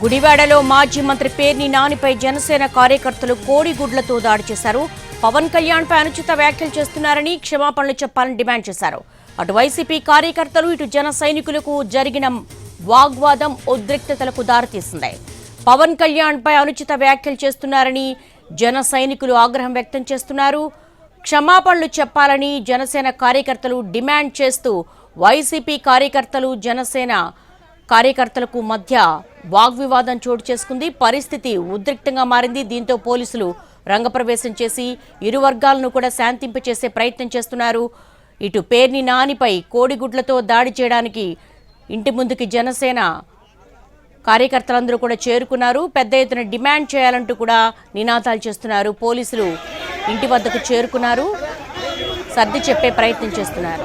గుడివాడలో మాజీ మంత్రి పేర్ని నానిపై జనసేన కార్యకర్తలు కోడిగుడ్లతో దాడి చేశారు. పవన్ కళ్యాణ్ పై అనుచిత వ్యాఖ్యలు చేస్తున్నారని క్షమాపణలు చెప్పాలని డిమాండ్ చేశారు. అటు వైసీపీ కార్యకర్తలు ఇటు జన సైనికులకు జరిగిన వాగ్వాదం ఉద్రిక్తతలకు దారితీసింది. పవన్ కళ్యాణ్ పై అనుచిత వ్యాఖ్యలు చేస్తున్నారని జన సైనికులు ఆగ్రహం వ్యక్తం చేస్తున్నారు. క్షమాపణలు చెప్పాలని జనసేన కార్యకర్తలు డిమాండ్ చేస్తూ వైసీపీ కార్యకర్తలు జనసేన కార్యకర్తలకు మధ్య వాగ్వివాదం చోటు చేసుకుంది. పరిస్థితి ఉద్రిక్తంగా మారింది. దీంతో పోలీసులు రంగప్రవేశం చేసి ఇరు వర్గాలను కూడా శాంతింపచేసే ప్రయత్నం చేస్తున్నారు. ఇటు పేర్ని నానిపై కోడిగుడ్లతో దాడి చేయడానికి ఇంటి ముందుకి జనసేన కార్యకర్తలందరూ కూడా చేరుకున్నారు. పెద్ద ఎత్తున డిమాండ్ చేయాలంటూ కూడా నినాదాలు చేస్తున్నారు. పోలీసులు ఇంటి వద్దకు చేరుకున్నారు. సర్ది చెప్పే ప్రయత్నం చేస్తున్నారు.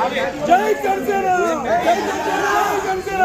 జై జనసేన జై జనసేన